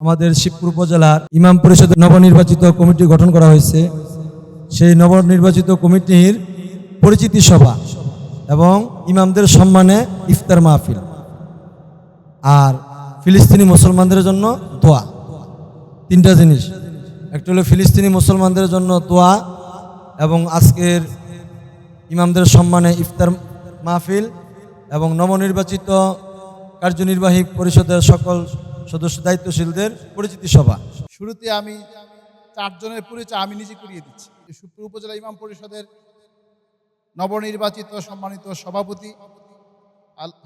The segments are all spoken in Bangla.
আমাদের শিবপুর উপজেলার ইমাম পরিষদের নবনির্বাচিত কমিটি গঠন করা হয়েছে। সেই নবনির্বাচিত কমিটির পরিচিতি সভা এবং ইমামদের সম্মানে ইফতার মাহফিল আর ফিলিস্তিনি মুসলমানদের জন্য দোয়া। তিনটা জিনিস। একটা হলো ফিলিস্তিনি মুসলমানদের জন্য দোয়া এবং আজকের ইমামদের সম্মানে ইফতার মাহফিল এবং নবনির্বাচিত কার্যনির্বাহী পরিষদের সকল সদস্য দায়িত্বশীলদের পরিচিতি সভা। শুরুতে আমি চারজনের পরিচয় আমি নিজে করিয়ে দিচ্ছি। সুপ্র উপজেলা ইমাম পরিষদের নবনির্বাচিত সম্মানিত সভাপতি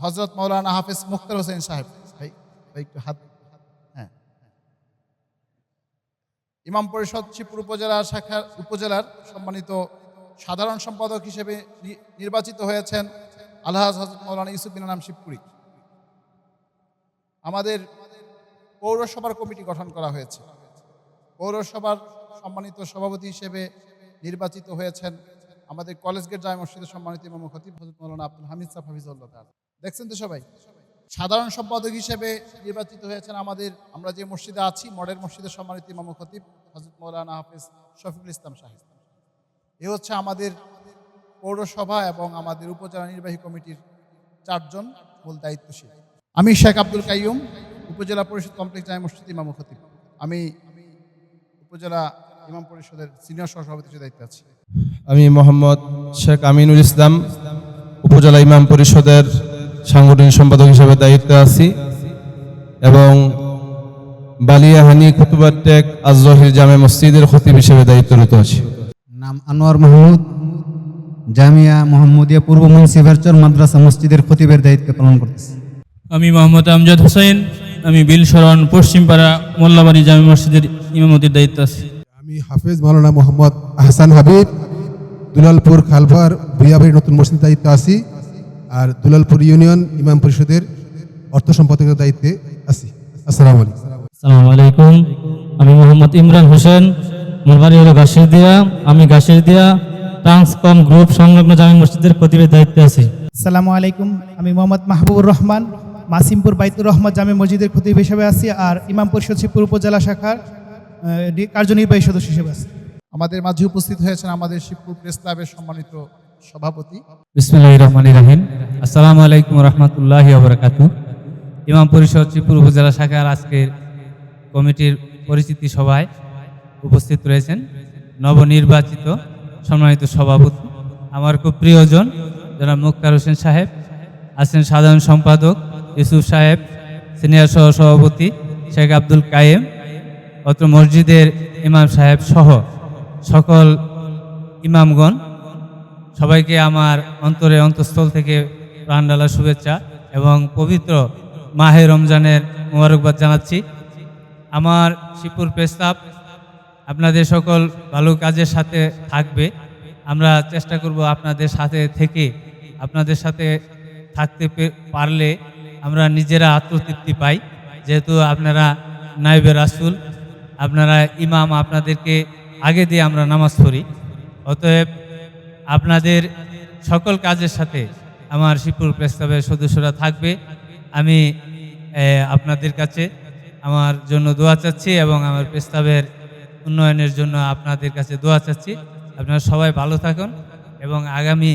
হজরত মৌলানা হাফেজ মুখতার হোসেন সাহেব। ভাই ভাই, একটু হাত হ্যাঁ ইমাম পরিষদ শিবপুর উপজেলা শাখার উপজেলার সম্মানিত সাধারণ সম্পাদক হিসেবে নির্বাচিত হয়েছেন আলহাজ হজরত মৌলানা ইউসুফ নাম শিবপুরী। আমাদের পৌরসভার কমিটি গঠন করা হয়েছে। পৌরসভার সম্মানিত সভাপতি হিসেবে নির্বাচিত হয়েছেন আমাদের কলেজ গেট জামা মসজিদের সম্মানিত ইমাম খতিব হজরত মৌলানা আব্দুল হামিদ সাহ হাফিজুল্লাহ তাআলা। দেখছেন তো সবাই? সাধারণ সম্পাদক হিসেবে নির্বাচিত হয়েছেন আমাদের, আমরা যে মসজিদে আছি, মডেল মসজিদের সম্মানিত ইমাম খতিব হজরত মৌলানা হাফিজ শফিকুল ইসলাম সাহেব এ হচ্ছে আমাদের পৌরসভা এবং আমাদের উপজেলা নির্বাহী কমিটির চারজন মূল দায়িত্বশীল। আমি শেখ আব্দুল কাইয়ুম উপজেলা পরিষদ কমপ্লেক্স জামে মসজিদ ইমাম ও খতিব। আমি উপজেলা ইমাম পরিষদের সিনিয়র সহসভাপতি হিসেবে দায়িত্বে আছি। আমি মোহাম্মদ শেখ আমিনুল ইসলাম উপজেলা ইমাম পরিষদের সাংগঠনিক সম্পাদক হিসেবে দায়িত্বে আছি এবং বালিয়াহানি খুতুবার টেক আজহির জামে মসজিদের খতিব হিসেবে দায়িত্বরত আছি। নাম আনোয়ার মাহমুদ জামিয়া মোহাম্মদিয়া পূর্ব মুন্সিভারচর মাদ্রাসা মসজিদের খতিবের দায়িত্ব পালন করতেছি। আমি মোহাম্মদ আমজাদ হোসেন আমি বিল বিলসরণ পশ্চিমপাড়া মোল্লাবাড়ি জামি মসজিদের ইমামতির দায়িত্ব আছি। আমি হাফেজ মাওলানা মোহাম্মদ আহসান হাবিব দুলালপুর খালভার ভুইয়াবাড়ির নতুন মসজিদ দায়িত্ব আছি আর দুলালপুর ইউনিয়ন ইমাম পরিষদের অর্থ সম্পাদকের দায়িত্বে আছি। আসসালামু আলাইকুম। আসসালামু আলাইকুম। আমি মোহাম্মদ ইমরান হোসেন আমার বাড়ি হলো গাছের দিয়া আমি গাছের দিয়া ট্রান্সকম গ্রুপ সংলগ্ন জামি মসজিদের খতিবের দায়িত্বে আছি। আসসালামু আলাইকুম। আমি মোহাম্মদ মাহবুবুর রহমান মাসিমপুর বাইতুর রহমান জামে মসজিদের খতিব হিসেবে আছি আর ইমাম পরিষদ শিবপুর উপজেলা শাখার কার্যনির্বাহী সদস্য হিসেবে আছি। আমাদের মাঝে উপস্থিত হয়েছেন আমাদের শিবপুর প্রেস ক্লাবের সম্মানিত সভাপতি। বিসমুল্লাহ রহমান রাহিম। আসসালামু আলাইকুম রহমতুল্লাহ আবরাকাত ইমাম পরিষদ শ্রীপুর উপজেলা শাখার আজকের কমিটির পরিচিতি সভায় উপস্থিত রয়েছেন নবনির্বাচিত সম্মানিত সভাপতি। আমার খুব প্রিয়জন যারা মুক্তার হোসেন সাহেব আছেন সাধারণ সম্পাদক ইউসুফ সাহেব, সিনিয়র সহ সভাপতি শেখ আব্দুল কায়েম অত্র মসজিদের ইমাম সাহেব সহ সকল ইমামগণ, সবাইকে আমার অন্তরে অন্তঃস্থল থেকে প্রাণডালা শুভেচ্ছা এবং পবিত্র মাহে রমজানের মোবারকবাদ জানাচ্ছি। আমার শিবপুর প্রস্তাব, আপনাদের সকল ভালো কাজের সাথে থাকবে। আমরা চেষ্টা করব আপনাদের সাথে থেকে, আপনাদের সাথে থাকতে পারলে আমরা নিজেরা আত্মতৃপ্তি পাই। যেহেতু আপনারা নাইবে রাসুল, আপনারা ইমাম, আপনাদেরকে আগে দিয়ে আমরা নামাজ পড়ি। অতএব আপনাদের সকল কাজের সাথে আমার শিবপুর প্রস্তাবের সদস্যরা থাকবে। আমি আপনাদের কাছে আমার জন্য দোয়া চাচ্ছি এবং আমার প্রস্তাবের উন্নয়নের জন্য আপনাদের কাছে দোয়া চাচ্ছি। আপনারা সবাই ভালো থাকুন এবং আগামী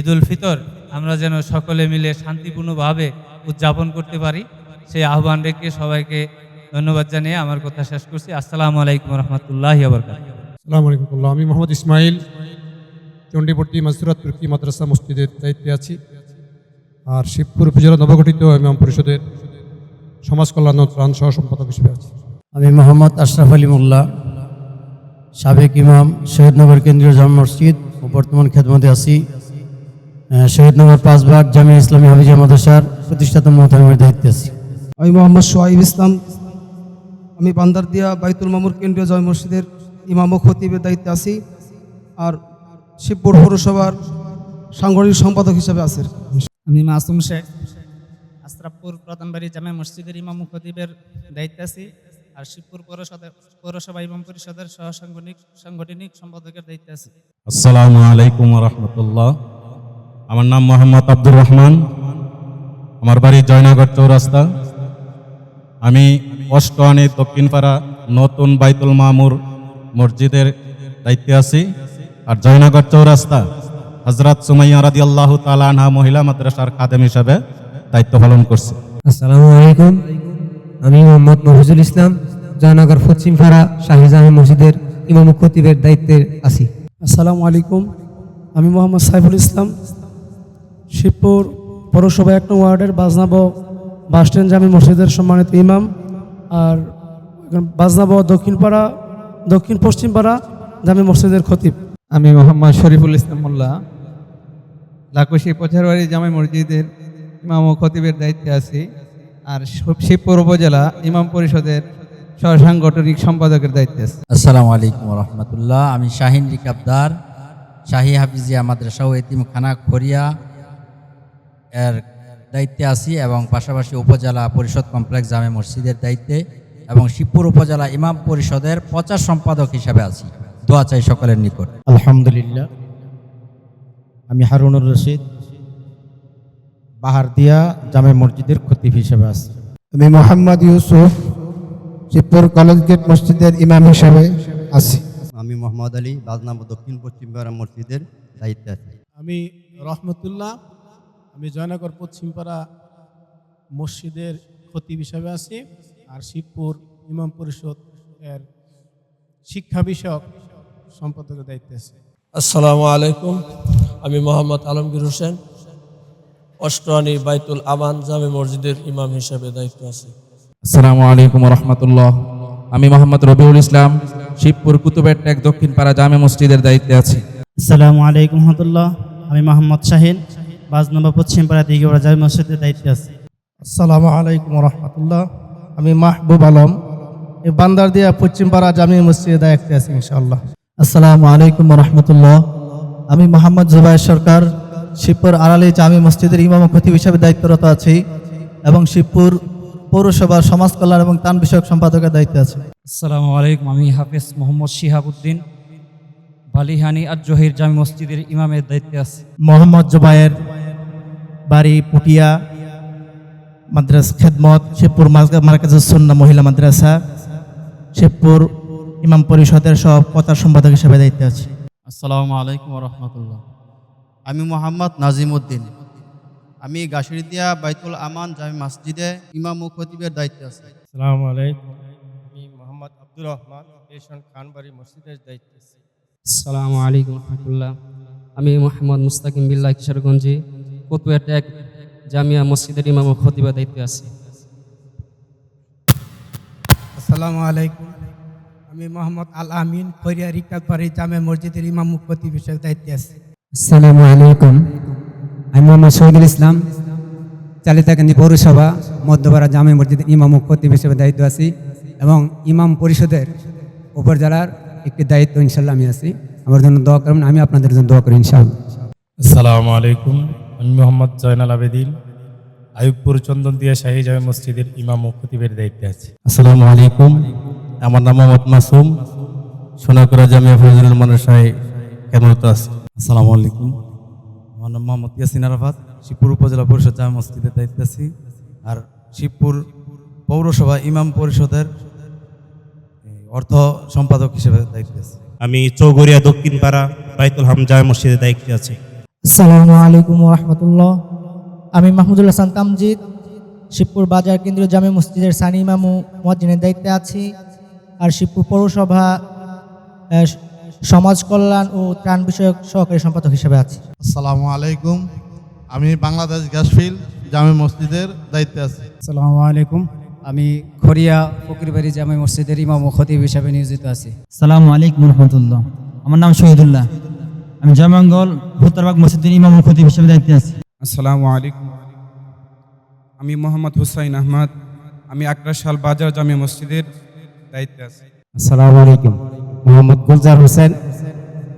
ঈদুল ফিতর আমরা যেন সকলে মিলে শান্তিপূর্ণভাবে উদযাপন করতে পারি। সেই আহ্বান রেখে সবাইকে ধন্যবাদ জানিয়ে আমার কথা শেষ করছি। আসসালামু আলাইকুম রহমতুল্লাহ আবরকাত আসসালামু আলাইকুম আমি মোহাম্মদ ইসমাইল চণ্ডীপট্টি মসুরাত তুর্কি মাদ্রাসা মসজিদের দায়িত্বে আছি। আর শিবপুর উপজেলা নবগঠিত ইমাম পরিষদের সমাজ কল্যাণ ও ত্রাণ সহ সম্পাদক হিসেবে আছি। আমি মোহাম্মদ আশরাফ আলী মোল্লা সাবেক ইমাম শহীদনগর কেন্দ্রীয় জামা মসজিদ ও বর্তমান খেদমতে আছি। শহীদনগর পাঁচবাগ জামি ইসলামী হাফিজা মাদ্রাসার প্রতিষ্ঠাতা মহতামিমের দায়িত্বে আছি। আমি মোহাম্মদ সোহাইব ইসলাম। আমি বান্দারদিয়া বাইতুল মামুর কেন্দ্রীয় জয় মসজিদের ইমাম ও খতিবের দায়িত্বে আছি আর শিবপুর পৌরসভার সাংগঠনিক সম্পাদক হিসেবে আছি। আমি মাসুম শেখ আস্ত্রাপুর প্রধানবাড়ি জামে মসজিদের ইমাম ও খতিবের দায়িত্বে আছি আর শিবপুর পৌরসভা পৌরসভা ইমাম পরিষদের সহ সাংগঠনিক সাংগঠনিক সম্পাদকের দায়িত্বে আছি। আসসালামু আলাইকুম রহমতুল্লাহ। আমার নাম মোহাম্মদ আব্দুর রহমান। আমার বাড়ি জয়নগর চৌরাস্তা। আমি অষ্টআনি দক্ষিণপাড়া নতুন বাইতুল মামুর মসজিদের দায়িত্বে আছি। আর জয়নগর চৌরাস্তা হজরত সুমাইয়া রাদি আল্লাহ তালা মহিলা মাদ্রাসার খাদেম হিসাবে দায়িত্ব পালন করছি। আসসালামু আলাইকুম। আমি মোহাম্মদ মফিজুল ইসলাম জয়নগর পশ্চিম পাড়া শাহিজামে মসজিদের ইমাম খতিবের দায়িত্বে আছি। আসসালামু আলাইকুম। আমি মোহাম্মদ সাইফুল ইসলাম শিবপুর পৌরসভা এক নং ওয়ার্ডের বাজনাব বাসস্ট্যান্ড জামি মসজিদের সম্মানিত ইমাম আর বাজনাব দক্ষিণপাড়া দক্ষিণ পশ্চিমপাড়া জামি মসজিদের খতিব। আমি মোহাম্মদ শরীফুল ইসলাম মোল্লা। লাকুশি পচারবাড়ি জামাই মসজিদের ইমাম ও খতিবের দায়িত্বে আছি আর শিবপুর উপজেলা ইমাম পরিষদের সহসাংগঠনিক সম্পাদকের দায়িত্বে আছি। আসসালামু আলাইকুম রহমতুল্লাহ আমি শাহিন রিকাবদার শাহী হাফিজিয়া মাদ্রাসা ও এতিমখানা খরিয়া এর দায়িত্বে আছি এবং পাশাপাশি উপজেলা পরিষদ কমপ্লেক্স জামে মসজিদের দায়িত্বে এবং শিবপুর উপজেলা ইমাম পরিষদের প্রচার সম্পাদক হিসাবে আছি। দোয়া চাই সকলের নিকট। আলহামদুলিল্লাহ। আমি হারুনুর রশিদ বাহারদিয়া জামে মসজিদের খতিব হিসেবে আছি। আমি মোহাম্মদ ইউসুফ শিবপুর কলেজ গেট মসজিদের ইমাম হিসাবে আছি। আমি মোহাম্মদ আলী বাজনাম দক্ষিণ পশ্চিম মসজিদের দায়িত্বে আছি। আমি রহমতুল্লাহ আমি জয়নগর পশ্চিমপাড়া মসজিদের খতিব হিসাবে আছি আর শিবপুর ইমাম পরিষদ এর শিক্ষা বিষয়ক সম্পাদকের দায়িত্বে আছি। আসসালামু আলাইকুম। আমি মোহাম্মদ আলমগীর হোসেন অষ্টআনি বাইতুল আমান জামে মসজিদের ইমাম হিসাবে দায়িত্ব আছে। আসসালামু আলাইকুম রহমতুল্লাহ আমি মোহাম্মদ রবিউল ইসলাম শিবপুর কুতুবের টেক দক্ষিণ পাড়া জামে মসজিদের দায়িত্বে আছি। আসসালামু আলাইকুম রহমতুল্লাহ। আমি মোহাম্মদ শাহিন বাজনবা পশ্চিমপাড়া দিঘিপাড়া জামি মসজিদের দায়িত্বে আছি। আসসালামু আলাইকুম রহমতুল্লাহ। আমি মাহবুব আলম। এই বান্দারদিয়া পশ্চিমপাড়া জামি মসজিদের দায়িত্বে আছি ইনশাআল্লাহ। আসসালামু আলাইকুম রহমতুল্লাহ। আমি মোহাম্মদ জুবাইর সরকার শিবপুর আড়ালি জামি মসজিদের ইমাম ও খতিব হিসাবে দায়িত্বরত আছি এবং শিবপুর পৌরসভার সমাজ কল্যাণ এবং তান বিষয়ক সম্পাদকের দায়িত্বে আছে। আসসালামু আলাইকুম আমি হাফেজ মোহাম্মদ শিহাবুদ্দিন। বালিহানি আর জহির জামি মসজিদের ইমামের দায়িত্বে আছে। মোহাম্মদ জুবাইর বাড়ি পুটিয়া মাদ্রাস খেদমত শিবপুর মার্কাজ সন্না মহিলা মাদ্রাসা শিবপুর ইমাম পরিষদের সব প্রচার সম্পাদক হিসেবে দায়িত্বে আছি। আসসালামু আলাইকুম রহমতুল্লাহ। আমি মোহাম্মদ নাজিম উদ্দিন আমি গাছিরিদিয়া বাইতুল আমান জামি মসজিদে ইমাম ও খতিবের দায়িত্বে আছি। আসসালামু আলাইকুম। আমি মোহাম্মদ আব্দুর রহমান পেশন খানবাড়ি মসজিদের দায়িত্বে আছি। আসসালামু আলাইকুম রহমতুল্লাহ। আমি মোহাম্মদ মুস্তাকিম বিল্লাহ কিশোরগঞ্জে কতুয়া ট্যাগ জামিয়া মসজিদের ইমাম ও খতিবের দায়িত্বে আছি। আসসালামু আলাইকুম। আমি মোহাম্মদ আল আমিন খরিয়া রিকাতবাড়ি জামে মসজিদের ইমাম মুখতি বিষয়ক দায়িত্বে আছি। আসসালামু আলাইকুম। আমি মোহাম্মদ শহীদুল ইসলাম চালিতাকান্দি পৌরসভা মধ্যপাড়া জামে মসজিদ ইমাম ও খতিব হিসেবে দায়িত্ব আছি এবং ইমাম পরিষদের উপজেলার একটি দায়িত্ব ইনশাল্লাহ আমি আছি। আমার জন্য দোয়া করবেন আমি আপনাদের জন্য দোয়া করি ইনশাআল্লাহ। আসসালামু আলাইকুম আমি মোহাম্মদ জয়নাল আবেদিন আয়ুবপুর চন্দনদিয়া শাহী জামে মসজিদের ইমাম ও খতিবের দায়িত্বে আছি। আসসালামু আলাইকুম আমার নাম মোহাম্মদ মাসুম সোনাকুড়া জামিয়া ফজলুল মানসায় কেমনত আছে। আসসালামু আলাইকুম আমার নাম মোহাম্মদ ইয়াসিন আরাফাত শিবপুর উপজেলা পরিষদ জামা মসজিদের দায়িত্বে আছি। আর শিবপুর পৌরসভা ইমাম পরিষদের অর্থ সম্পাদক হিসেবে দায়িত্বে আছি। আমি চৌগরিয়া দক্ষিণ পাড়া বাইতুল হামজা মসজিদের দায়িত্বে আছি। আসসালামু আলাইকুম রহমতুল্লাহ। আমি মাহমুদুল হাসান তামজিদ শিবপুর বাজার কেন্দ্রীয় জামে মসজিদের সানি ইমাম ও মুয়াজ্জিনের দায়িত্বে আছি আর শিবপুর পৌরসভা সমাজ কল্যাণ ও ত্রাণ বিষয়ক সহকারী সম্পাদক হিসেবে আছি। আসসালামু আলাইকুম। আমি বাংলাদেশ গ্যাসফিল জামে মসজিদের দায়িত্বে আছি। আসসালামু আলাইকুম। আমি খরিয়া ফকিরবাড়ি জামে মসজিদের ইমাম ও খতিব হিসাবে নিয়োজিত আছি। সালাম আলাইকুম রহমতুল্লাহ। আমার নাম শহীদুল্লাহ। আমি জয়মঙ্গল ভুত্তরবাগ মসজিদের ইমাম ও খতিব হিসেবে দায়িত্বে আছি। আসসালামু আলাইকুম। আমি মোহাম্মদ হুসাইন আহমদ। আমি আক্রাশাল বাজার জামে মসজিদের দায়িত্বে আছি। আসসালামু আলাইকুম। মোহাম্মদ গুলজার হোসেন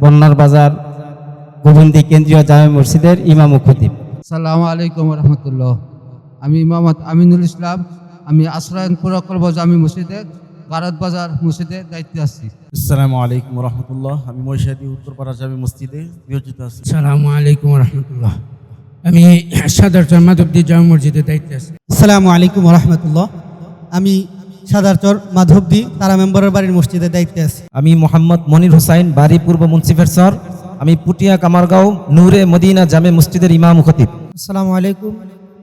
বন্যার বাজার গোবিন্দি কেন্দ্রীয় জামে মসজিদের ইমাম ও খতিব। আসসালামু আলাইকুম রহমতুল্লাহ। আমি মোহাম্মদ আমিনুল ইসলাম আমি আশ্রয়ন প্রকল্প জামি মসজিদের গারত বাজার মসজিদের দায়িত্বে আছি। আসসালামু আলাইকুম রহমতুল্লাহ। আমি মহিষাদি উত্তরপাড়া জামি মসজিদে নিয়োজিত আছি। আসসালামু আলাইকুম রহমতুল্লাহ। আমি সাদার মাধবদী জামি মসজিদের দায়িত্বে আছি। আসসালামু আলাইকুম রহমতুল্লাহ। আমি সাদারচর মাধবদী তারা মেম্বারের বাড়ির মসজিদের দায়িত্বে আছি। আমি মোহাম্মদ মনির হোসাইন বাড়ি পূর্ব মুন্সিফের সর আমি পুটিয়া কামারগাঁও নূরে মদিনা জামে মসজিদের ইমাম খতিব। আসসালামু আলাইকুম।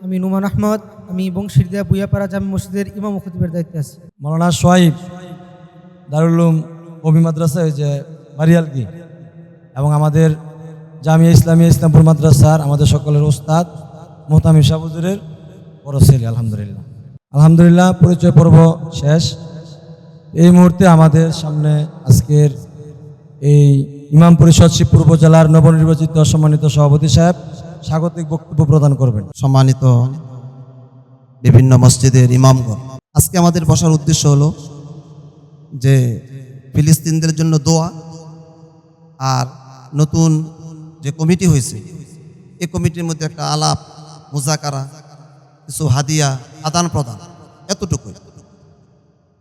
আমি নুমান আহমদ, আমি বংশীরদিয়া বুয়াপাড়া জামি মসজিদের ইমাম খতিবের দায়িত্বে আছি। মৌলানা সোয়াইব দারুলুম কবি মাদ্রাসা যে বারিয়ালকি এবং আমাদের জামিয়া ইসলামিয়া ইসলামপুর মাদ্রাসার আমাদের সকলের ওস্তাদ মোহতামিম শাহুজুরের বড় ছেলে আলহামদুলিল্লাহ। আলহামদুলিল্লাহ, পরিচয় পর্ব শেষ। এই মুহূর্তে আমাদের সামনে আজকের এই ইমাম পরিষদ শিবপুর উপজেলার নবনির্বাচিত সম্মানিত সভাপতি সাহেব স্বাগতিক বক্তব্য প্রদান করবেন। সম্মানিত বিভিন্ন মসজিদের ইমামগণ। আজকে আমাদের বসার উদ্দেশ্য হলো যে ফিলিস্তিনদের জন্য দোয়া আর নতুন যে কমিটি হয়েছে, এ কমিটির মধ্যে একটা আলাপ, মুজাকারা, কিছু হাদিয়া আদান প্রদান, এতটুকুই।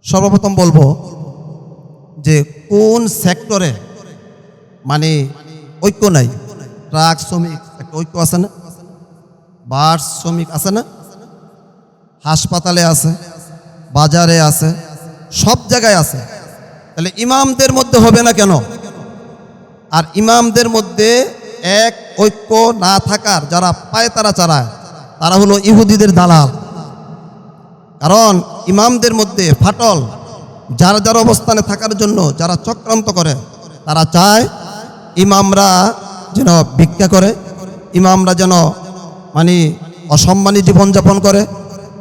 সর্বপ্রথম বলব যে কোন সেক্টরে মানে ঐক্য নাই। ট্রাক শ্রমিক, একটা ঐক্য আছে না? বাস শ্রমিক আছে না? হাসপাতালে আছে, বাজারে আছে, সব জায়গায় আছে। তাহলে ইমামদের মধ্যে হবে না কেন? আর ইমামদের মধ্যে এক ঐক্য না থাকার যারা পায় তারা চালায়, তারা হলো ইহুদিদের দালাল। কারণ ইমামদের মধ্যে ফাটল, যারা যার অবস্থানে থাকার জন্য যারা চক্রান্ত করে, তারা চায় ইমামরা যেন ভিক্ষা করে, ইমামরা যেন মানে অসম্মানী জীবনযাপন করে,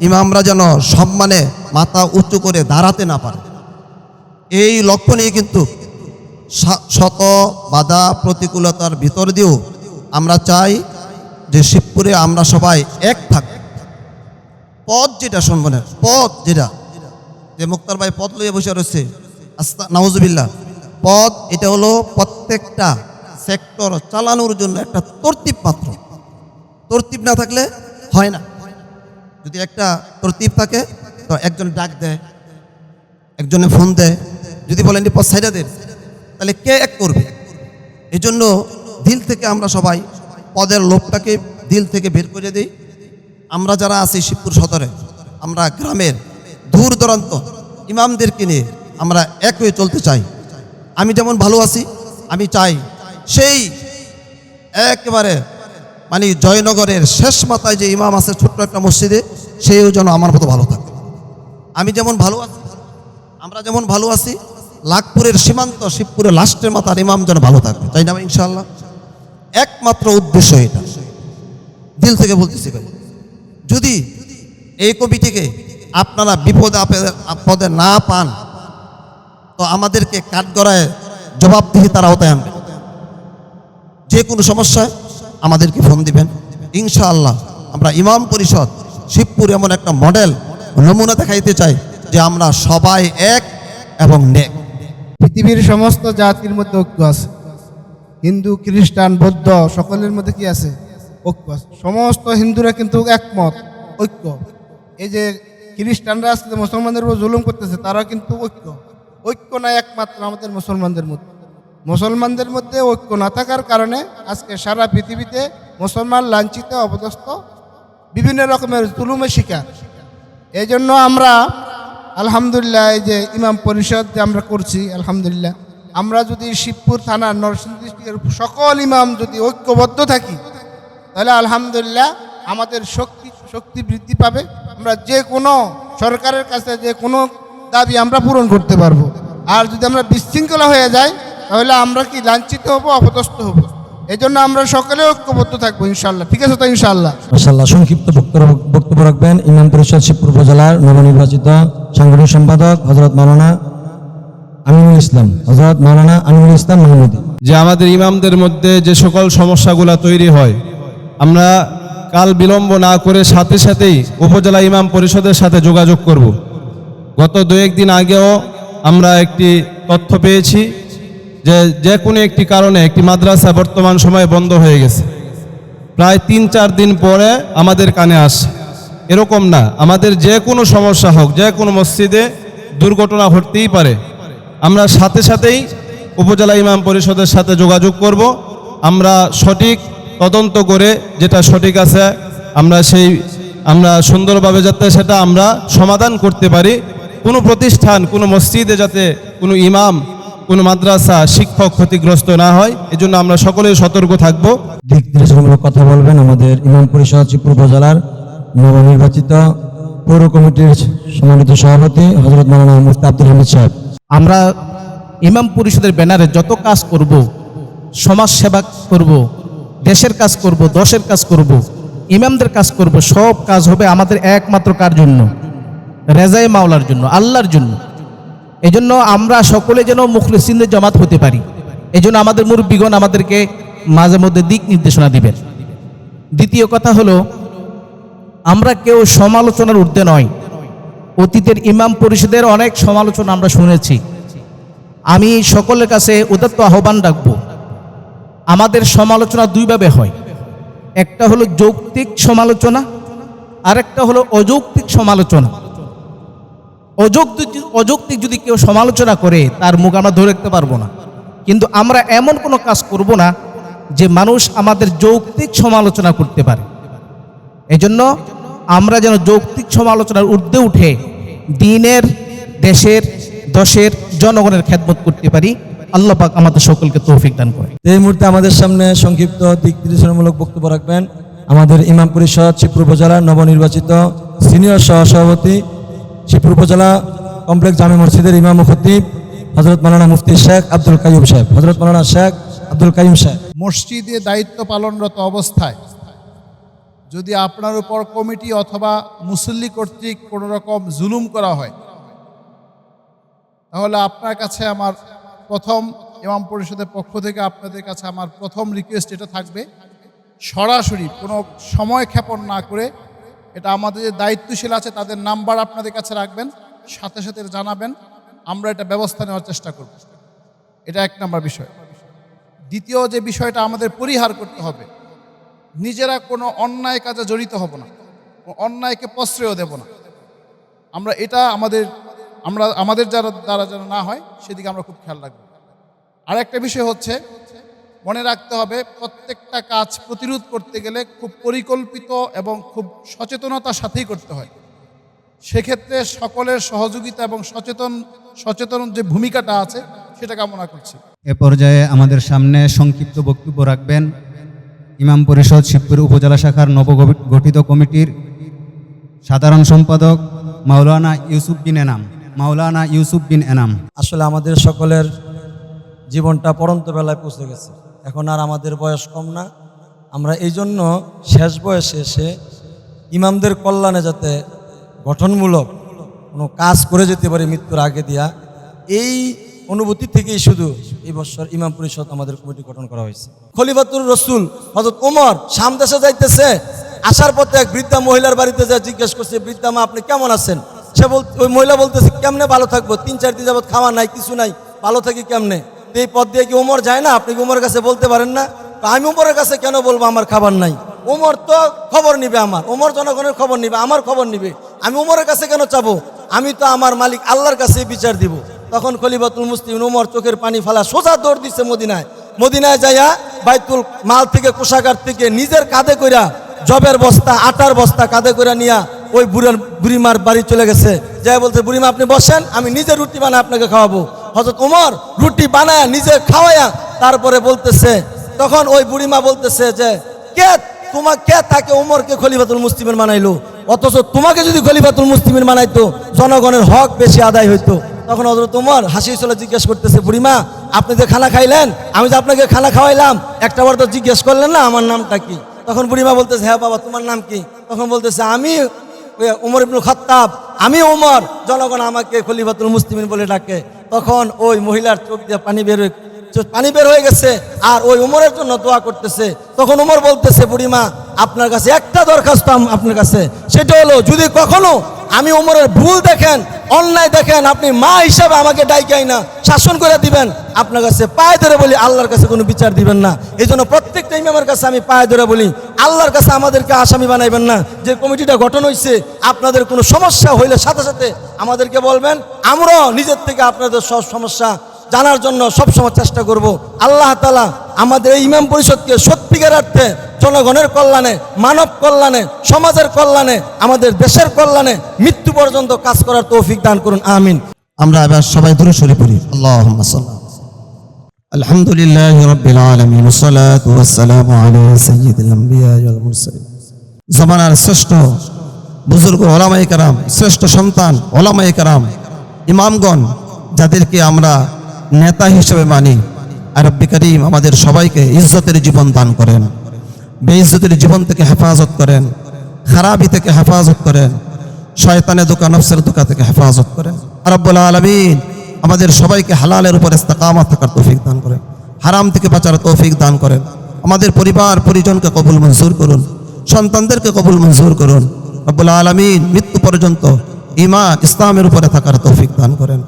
ইমামরা যেন সম্মানে মাথা উঁচু করে দাঁড়াতে না পারে। এই লক্ষ্য নিয়ে কিন্তু শত বাধা প্রতিকূলতার ভিতর দিয়েও আমরা চাই যে শিবপুরে আমরা সবাই এক থাকব পথ যেটা সম্মানের, পথ যেটা, যে মুক্তার ভাই পথ লইয়া বসে রয়েছে, আস্তা, নাউজুবিল্লাহ। পথ, এটা হলো প্রত্যেকটা সেক্টর চালানোর জন্য একটা তরতিব পাত্র। তরতিব না থাকলে হয় না। যদি একটা তরতিব থাকে, তো একজন ডাক দেয়, একজনে ফোন দেয়, যদি বলেন পথ সাইডা দেন। তাহলে কে এক করবে? এই জন্য দিল থেকে আমরা সবাই পদের লোভটাকে দিল থেকে বের করে দিই। আমরা যারা আছি শিবপুর সদরে, আমরা গ্রামের দূর দূরান্ত, ইমামদেরকে নিয়ে আমরা এক হয়ে চলতে চাই। আমি যেমন ভালো আছি, আমি চাই সেই একেবারে মানে জয়নগরের শেষ মাথায় যে ইমাম আছে, ছোট্ট একটা মসজিদে, সেও যেন আমার মতো ভালো থাকে। আমি যেমন ভালো আছি, আমরা যেমন ভালো আছি, লাখপুরের সীমান্ত, শিবপুরের লাস্টের মাথার ইমাম যেন ভালো থাকবে তাই না ইনশাল্লাহ একমাত্র উদ্দেশ্য এটা। দিল থেকে বলতেছি ভাই, যদি এই কবিটিকে আপনারা বিপদে আপদে না পান, তো আমাদেরকে কাঠগড়ায় জবাবদিহি তারা আওতায় আনবে। যে কোনো সমস্যায় আমাদেরকে ফোন দিবেন। ইনশাআল্লাহ আমরা ইমাম পরিষদ শিবপুর এমন একটা মডেল নমুনা দেখাইতে চাই যে আমরা সবাই এক এবং নেক। পৃথিবীর সমস্ত জাতির মধ্যে ঐক্য আছে। হিন্দু, খ্রিস্টান, বৌদ্ধ, সকলের মধ্যে কি আছে? ঐক্য আছে। সমস্ত হিন্দুরা কিন্তু একমত, ঐক্য। এই যে খ্রিস্টানরা আজকে মুসলমানদের উপর জুলুম করতেছে তারা কিন্তু ঐক্য। ঐক্য না একমাত্র আমাদের মুসলমানদের মধ্যে। মুসলমানদের মধ্যে ঐক্য না থাকার কারণে আজকে সারা পৃথিবীতে মুসলমান লাঞ্ছিত, অপদস্থ, বিভিন্ন রকমের তুলুমে শিকার। এই জন্য আমরা, আলহামদুলিল্লাহ, এই যে ইমাম পরিষদ যে আমরা করছি, আলহামদুলিল্লাহ, আমরা যদি শিবপুর থানার নরসিংদী ডিস্ট্রিক্টের সকল ইমাম যদি ঐক্যবদ্ধ থাকি, তাহলে আলহামদুলিল্লাহ আমাদের শক্তি শক্তি বৃদ্ধি পাবে। আমরা যে কোনো সরকারের কাছে যে কোনো দাবি আমরা পূরণ করতে পারব। আর যদি আমরা বিশৃঙ্খলা হয়ে যাই তাহলে আমরা কি লাঞ্ছিত হব অপদস্থ হব? এই জন্য আমরা সকলে ঐক্যবদ্ধ থাকব ইনশাল্লাহ ঠিক আছে তো ইনশাল্লাহ মাসাল্লাহ সংক্ষিপ্ত বক্তব্য বক্তব্য রাখবেন। ইমাম পরিষদ শিবপুর উপজেলার নবনির্বাচিত সাংগঠনিক সম্পাদক হজরত মাওলানা আমিনুল ইসলাম। হজরত মাওলানা আমিনুল ইসলাম মাহমুদী। যে আমাদের ইমামদের মধ্যে যে সকল সমস্যাগুলো তৈরি হয় আমরা কাল বিলম্ব না করে সাথে সাথেই উপজেলা ইমাম পরিষদের সাথে যোগাযোগ করব। গত দু একদিন আগেও আমরা একটি তথ্য পেয়েছি। যে যে কোনো একটি কারণে একটি মাদ্রাসা বর্তমান সময়ে বন্ধ হয়ে গেছে। প্রায় তিন চার দিন পরে আমাদের কানে আসে। এরকম না, আমাদের যে কোনো সমস্যা হোক, যে কোনো মসজিদে দুর্ঘটনা ঘটতেই পারে। আমরা সাথে সাথেই উপজেলা ইমাম পরিষদের সাথে যোগাযোগ করব। আমরা সঠিক তদন্ত করে যেটা সঠিক আছে, আমরা সেই, আমরা সুন্দরভাবে যাতে সেটা আমরা সমাধান করতে পারি। কোনো প্রতিষ্ঠান, কোনো মসজিদে যাতে কোনো ইমাম কোনো মাদ্রাসা শিক্ষক ক্ষতিগ্রস্ত না হয় এজন্য আমরা সকলে সতর্ক থাকব। দিক নির্দেশনামূলক কথা বলবেন আমাদের ইমাম পরিষদ শ্রীপুর উপজেলার নবনির্বাচিত পৌর কমিটির সম্মানিত সভাপতি হজরত মালানা মুফতি আব্দুল হামিদ সাহেব। আমরা ইমাম পরিষদের ব্যানারে যত কাজ করব সমাজ সেবা করব দেশের কাজ করব দশের কাজ করব ইমামদের কাজ করব সব কাজ হবে আমাদের একমাত্র কার জন্য? রেজাই মাওলার জন্য আল্লাহর জন্য। এই জন্য আমরা সকলে যেন মুখলিসিনদের জমাত হতে পারি। এই জন্য আমাদের মুরব্বীগণ আমাদেরকে মাঝে মধ্যে দিক নির্দেশনা দিবেন। দ্বিতীয় কথা হলো, আমরা কেউ সমালোচনার ঊর্ধ্বে নয় অতীতের ইমাম পরিষদের অনেক সমালোচনা আমরা শুনেছি। আমি সকলের কাছে উদাত্ত আহ্বান রাখব, আমাদের সমালোচনা দুইভাবে হয়। একটা হলো যৌক্তিক সমালোচনা, আরেকটা হলো অযৌক্তিক সমালোচনা। অযৌক্তিক অযৌক্তিক যদি কেউ সমালোচনা করে, তার মুখ আমরা ধরে রাখতে পারব না। কিন্তু আমরা এমন কোনো কাজ করব না, যে মানুষ আমাদের যৌক্তিক সমালোচনা করতে পারে। এজন্য আমরা যেন যৌক্তিক সমালোচনার ঊর্ধ্বে উঠে দিনের, দেশের, দশের, জনগণের খেদমত করতে পারি। আল্লাহ পাক আমাদের সকলকে তৌফিক দান করে এই মুহূর্তে আমাদের সামনে সংক্ষিপ্ত দিক নির্দেশনামূলক বক্তব্য রাখবেন। আমাদের ইমাম পরিষদ শ্রীপুর উপজেলা নবনির্বাচিত সিনিয়র সহসভাপতি শ্রীপুর উপজেলা কমপ্লেক্স জামে মসজিদের ইমাম খতিব হজরত মালানা মুফতি শেখ আব্দুল কাইম সাহেব। হজরত মালানা শেখ আব্দুল কাইম সাহেব। মসজিদে দায়িত্ব পালনরত অবস্থায় যদি আপনার উপর কমিটি অথবা মুসল্লি কর্তৃক কোনো রকম জুলুম করা হয়, তাহলে আপনার কাছে আমার প্রথম ইমাম পরিষদের পক্ষ থেকে আপনাদের কাছে আমার প্রথম রিকোয়েস্ট এটা থাকবে, সরাসরি কোনো সময় ক্ষেপণ না করে এটা আমাদের যে দায়িত্বশীল আছে, তাদের নাম্বার আপনাদের কাছে রাখবেন, সাথে সাথে জানাবেন, আমরা এটা ব্যবস্থা নেওয়ার চেষ্টা করব। এটা এক নাম্বার বিষয়। দ্বিতীয় যে বিষয়টা আমাদের পরিহার করতে হবে, নিজেরা কোনো অন্যায় কাজে জড়িত হব না অন্যায়কে প্রশ্রয় দেব না। আমরা এটা আমাদের, আমরা, আমাদের যারা দ্বারা যেন না হয়, সেদিকে আমরা খুব খেয়াল রাখব। আর একটা বিষয় হচ্ছে মনে রাখতে হবে প্রত্যেকটা কাজ প্রতিরোধ করতে গেলে খুব পরিকল্পিত এবং খুব সচেতনতার সাথেই করতে হয়। সেক্ষেত্রে সকলের সহযোগিতা এবং সচেতন সচেতন যে ভূমিকাটা আছে সেটা কামনা করছি। এ পর্যায়ে আমাদের সামনে সংক্ষিপ্ত বক্তব্য রাখবেন ইমাম পরিষদ শিবপুর উপজেলা শাখার নবগঠিত কমিটির সাধারণ সম্পাদক মাওলানা ইউসুফ বিন এনাম। মাওলানা ইউসুফ বিন এনাম। আসলে আমাদের সকলের জীবনটা পরন্ত বেলায় পৌঁছে গেছে। এখন আর আমাদের বয়স কম না। আমরা এই জন্য শেষ বয়সে এসে ইমামদের কল্যাণে যাতে গঠনমূলক কোনো কাজ করে যেতে পারি মৃত্যুর আগে দিয়া, এই অনুভূতি থেকেই শুধু এই বছর ইমাম পরিষদ আমাদের কমিটি গঠন করা হয়েছে। খলিফাতুর রসুল হজরত ওমর শাম দেশে যাইতেছে, আসার পথে এক বৃদ্ধা মহিলার বাড়িতে যা জিজ্ঞেস করছে, বৃদ্ধা মা, আপনি কেমন আছেন? সে বল ওই মহিলা বলতেছে, কেমনে ভালো থাকব? তিন চার দিন যাবত খাওয়া নাই, কিছু নাই, ভালো থাকি কেমনে? এই পথ দিয়ে কি ওমর যায় না? আপনি কি ওমরের কাছে বলতে পারেন না? আমি ওমরের কাছে কেন বলব আমার খাবার নাই? ওমর তো খবর নিবে আমার। ওমর জনগণের খবর নিবে, আমার খবর নিবে। আমি ওমরের কাছে কেন চাবো? আমি তো আমার মালিক আল্লাহর কাছে বিচার দিব। তখন খলিফাতুল মুসলিম ওমর চোখের পানি ফালা সোজা দৌড় দিছে মদিনায়। মদিনায় যাইয়া বাইতুল মাল থেকে কোষাগার থেকে নিজের কাঁধে কইরা জবের বস্তা, আটার বস্তা কাঁধে করে নিয়া ওই বুড়ার বুড়িমার বাড়ি চলে গেছে। যাই বলতে বুড়িমা, আপনি বসেন, আমি নিজে রুটি বানায় আপনাকে খাওয়াবো। হজরত ওমর রুটি বানায়, নিজে খাওয়ায়া, তারপরে বলতেছে, তখন ওই বুড়িমা বলতেছে যে, কে তোমার কে তাকে ওমরকে খলিফাতুল মুসলিমের মানাইলো? অথচ তোমাকে যদি খলিফাতুল মুসলিমের মানাইতো, জনগণের হক বেশি আদায় হইতো। তখন হজরত উমর হাসি চলে জিজ্ঞেস করতেছে, বুড়িমা, আপনি যে খানা খাইলেন, আমি যে আপনাকে খানা খাওয়াইলাম, একটা বার তো জিজ্ঞেস করলেন না, আমার নামটা কি? তখন বুড়িমা বলতেছে হ্যাঁ বাবা, তোমার নাম কি? তখন বলতেছে, আমি উমর ইবনুল খত্তাব, আমি উমর, জনগণ আমাকে খলিফাতুল মুসলিমিন বলে ডাকে। তখন ওই মহিলার চোখ দিয়ে পানি বের পানি বের হয়ে গেছে আর ওই উমরের জন্য দোয়া করতেছে। তখন উমর বলতেছে, বুড়িমা, আপনার কাছে একটা দরখাস্ত আপনার কাছে। সেটা হলো, যদি কখনো আমি উমরের ভুল দেখেন, অন্যায় দেখেন, আপনি মা হিসাবে আমাকে ডাইকাই না শাসন করে দিবেন, আপনার কাছে পায়ে ধরে বলি, আল্লাহর কাছে কোনো বিচার দিবেন না। এই জন্য প্রত্যেকটা ইমামের কাছে আমি পায়ে ধরে বলি আল্লাহর কাছে আমাদেরকে আসামি বানাইবেন না। যে কমিটিটা গঠন হয়েছে আপনাদের কোনো সমস্যা হইলে সাথে সাথে আমাদেরকে বলবেন। আমরাও নিজের থেকে আপনাদের সব সমস্যা জানার জন্য সবসময় চেষ্টা করব। আল্লাহ তালা আমাদের এই ইমাম পরিষদকে সত্যিকার অর্থে জনগণের কল্যাণে, মানব কল্যাণে, সমাজের কল্যাণে, আমাদের দেশের কল্যাণে মৃত্যু পর্যন্ত কাজ করার তৌফিক দান করুন। আমিন। আমরা এবার সবাই দূরে সরে পড়ি। আল্লাহ আলহামদুলিল্লাহ রব্বিল আলামিন والصلاه والسلام على سيد الانبياء والمرسلين জমানার শ্রেষ্ঠ বুজুর্গ ওলামাই কারাম শ্রেষ্ঠ সন্তান ওলামাই কারাম ইমামগণ যাদেরকে আমরা নেতা হিসেবে মানি আর রব্বি করিম আমাদের সবাইকে ইজ্জতের জীবন দান করেন বেইজ্জতের জীবন থেকে হেফাজত করেন খারাপি থেকে হেফাজত করেন শয়তানের দোকান নফসের দোকান থেকে হেফাজত করেন রব্বুল আলমিন আমাদের সবাইকে হালালের উপর ইস্তাকামা থাকার তৌফিক দান করেন। হারাম থেকে বাঁচার তৌফিক দান করেন। আমাদের পরিবার, পরিজনকে কবুল মঞ্জুর করুন। সন্তানদেরকে কবুল মঞ্জুর করুন। রব্বুল আলমিন মৃত্যু পর্যন্ত ইমান ইসলামের উপরে থাকার তৌফিক দান করেন।